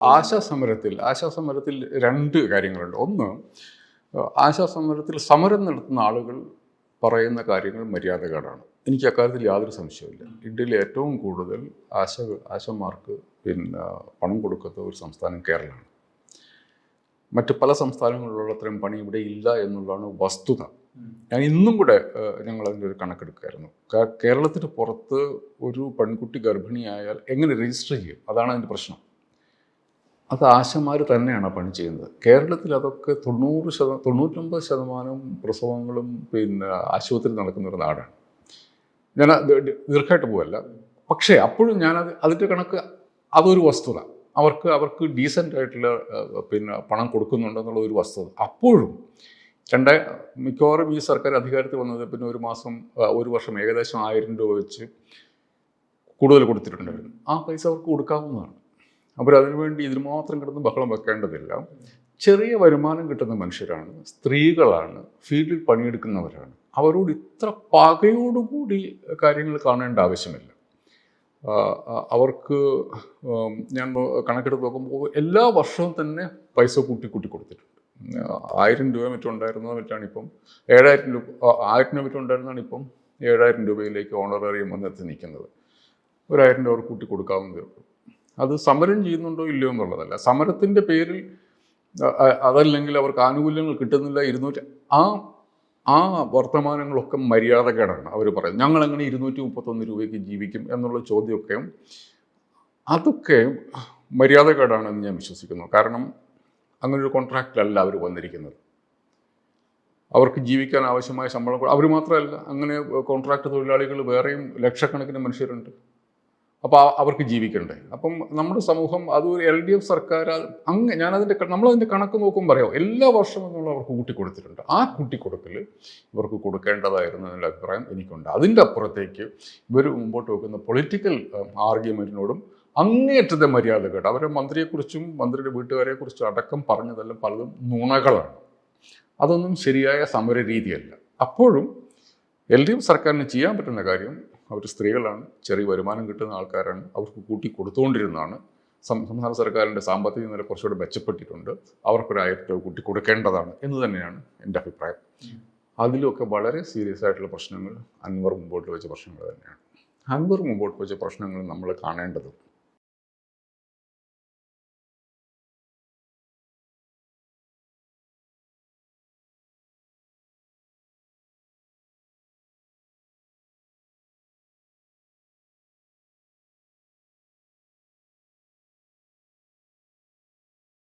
ആശാസമരത്തിൽ ആശാസമരത്തിൽ രണ്ട് കാര്യങ്ങളുണ്ട്. ഒന്ന് ആശാസമരത്തിൽ സമരം നടത്തുന്ന ആളുകൾ പറയുന്ന കാര്യങ്ങൾ മര്യാദകേടാണ്. എനിക്ക് അക്കാര്യത്തിൽ യാതൊരു സംശയമില്ല ഇന്ത്യയിൽ ഏറ്റവും കൂടുതൽ ആശ ആശമാർക്ക് പിന്നെ പണം കൊടുക്കാത്ത ഒരു സംസ്ഥാനം കേരളമാണ്. മറ്റ് പല സംസ്ഥാനങ്ങളിലുള്ള അത്രയും പണി ഇവിടെ ഇല്ല എന്നുള്ളതാണ് വസ്തുത. ഞാൻ ഇന്നും കൂടെ ഞങ്ങൾ അതിന്റെ ഒരു കണക്കെടുക്കായിരുന്നു. കേരളത്തിന് പുറത്ത് ഒരു പെൺകുട്ടി ഗർഭിണിയായാൽ എങ്ങനെ രജിസ്റ്റർ ചെയ്യും? അതാണ് അതിന്റെ പ്രശ്നം. അത് ആശമാർ തന്നെയാണ് പണി ചെയ്യുന്നത്. കേരളത്തിൽ അതൊക്കെ തൊണ്ണൂറ് ശത തൊണ്ണൂറ്റൊമ്പത് ശതമാനം പ്രസവങ്ങളും പിന്നെ ആശുപത്രി നടക്കുന്ന ഒരു നാടാണ്. ഞാൻ ദീർഘമായിട്ട് പോവല്ല. പക്ഷേ അപ്പോഴും ഞാനത് അതിന്റെ കണക്ക് അതൊരു വസ്തുത. അവർക്ക് അവർക്ക് ഡീസന്റ് ആയിട്ടുള്ള പിന്നെ പണം കൊടുക്കുന്നുണ്ടെന്നുള്ള ഒരു വസ്തുത. അപ്പോഴും രണ്ട് മിക്കവാറും ഈ സർക്കാർ അധികാരത്തിൽ വന്നത് പിന്നെ ഒരു മാസം ഒരു വർഷം ഏകദേശം ആയിരം രൂപ വെച്ച് കൂടുതൽ കൊടുത്തിട്ടുണ്ടായിരുന്നു. ആ പൈസ അവർക്ക് കൊടുക്കാവുന്നതാണ്. അവർ അതിനുവേണ്ടി ഇതിന് മാത്രം കിടന്ന് ബഹളം വെക്കേണ്ടതില്ല. ചെറിയ വരുമാനം കിട്ടുന്ന മനുഷ്യരാണ് സ്ത്രീകളാണ് ഫീൽഡിൽ പണിയെടുക്കുന്നവരാണ്. അവരോട് ഇത്ര പകയോടുകൂടി കാര്യങ്ങൾ കാണേണ്ട ആവശ്യമില്ല. അവർക്ക് ഞാൻ കണക്കെടുത്ത് നോക്കുമ്പോൾ എല്ലാ വർഷവും തന്നെ പൈസ കൂട്ടി കൂട്ടി കൊടുത്തിട്ടുണ്ട്. ആയിരം രൂപ മറ്റും ഉണ്ടായിരുന്നത് മറ്റാണ് ഇപ്പം ഏഴായിരം രൂപ ആയിരം രൂപ മറ്റും ഉണ്ടായിരുന്നതാണ് ഇപ്പം ഏഴായിരം രൂപയിലേക്ക് ഓണറേറിയം വന്നെത്തി നിൽക്കുന്നത്. ഒരായിരം രൂപ കൂട്ടി കൊടുക്കാവുന്നതേ ഉള്ളൂ. അത് സമരം ചെയ്യുന്നുണ്ടോ ഇല്ലയോ എന്നുള്ളതല്ല. സമരത്തിന്റെ പേരിൽ അതല്ലെങ്കിൽ അവർക്ക് ആനുകൂല്യങ്ങൾ കിട്ടുന്നില്ല ഇരുന്നൂറ്റി ആ ആ വർത്തമാനങ്ങളൊക്കെ മര്യാദക്കേടാണ് അവർ പറയുന്നത്. ഞങ്ങൾ എങ്ങനെ ഇരുന്നൂറ്റി മുപ്പത്തൊന്ന് രൂപയ്ക്ക് ജീവിക്കും എന്നുള്ള ചോദ്യമൊക്കെ അതൊക്കെ മര്യാദക്കേടാണെന്ന് ഞാൻ വിശ്വസിക്കുന്നു. കാരണം അങ്ങനൊരു കോൺട്രാക്റ്റിലല്ല അവർ വന്നിരിക്കുന്നത്. അവർക്ക് ജീവിക്കാൻ ആവശ്യമായ ശമ്പളം അവർ മാത്രമല്ല അങ്ങനെ കോൺട്രാക്ട് തൊഴിലാളികൾ വേറെയും ലക്ഷക്കണക്കിന് മനുഷ്യരുണ്ട്. അപ്പോൾ അവർക്ക് ജീവിക്കണ്ടേ? അപ്പം നമ്മുടെ സമൂഹം അത് ഒരു എൽ ഡി എഫ് സർക്കാർ അങ്ങ് ഞാനതിന്റെ നമ്മളതിന്റെ കണക്ക് നോക്കുമ്പോൾ പറയാം എല്ലാ വർഷവും നമ്മൾ അവർക്ക് കൂട്ടിക്കൊടുത്തിട്ടുണ്ട്. ആ കൂട്ടിക്കൊടുക്കൽ ഇവർക്ക് കൊടുക്കേണ്ടതായിരുന്നു എന്നുള്ള അഭിപ്രായം എനിക്കുണ്ട്. അതിന്റെ അപ്പുറത്തേക്ക് ഇവർ മുമ്പോട്ട് വെക്കുന്ന പൊളിറ്റിക്കൽ ആർഗ്യുമെന്റിനോടും അങ്ങേറ്റത്തെ മര്യാദകൾ കേട്ട് അവരെ മന്ത്രിയെക്കുറിച്ചും മന്ത്രിയുടെ വീട്ടുകാരെക്കുറിച്ചും അടക്കം പറഞ്ഞതെല്ലാം പലതും നുണകളാണ്. അതൊന്നും ശരിയായ സമര രീതിയല്ല അപ്പോഴും എൽ ഡി എഫ് സർക്കാരിന് ചെയ്യാൻ പറ്റുന്ന കാര്യം അവർ സ്ത്രീകളാണ് ചെറിയ വരുമാനം കിട്ടുന്ന ആൾക്കാരാണ് അവർക്ക് കൂട്ടി കൊടുത്തുകൊണ്ടിരുന്നതാണ്. സംസ്ഥാന സർക്കാരിന്റെ സാമ്പത്തിക നില കുറച്ചുകൂടെ മെച്ചപ്പെട്ടിട്ടുണ്ട്. അവർക്കൊരു രൂപ കൂട്ടി കൊടുക്കേണ്ടതാണ് എന്ന് തന്നെയാണ് എന്റെ അഭിപ്രായം. അതിലൊക്കെ വളരെ സീരിയസ് ആയിട്ടുള്ള പ്രശ്നങ്ങൾ അൻവർ മുമ്പോട്ട് വെച്ച പ്രശ്നങ്ങൾ തന്നെയാണ്. അൻവർ മുമ്പോട്ട് വെച്ച പ്രശ്നങ്ങൾ നമ്മൾ കാണേണ്ടതും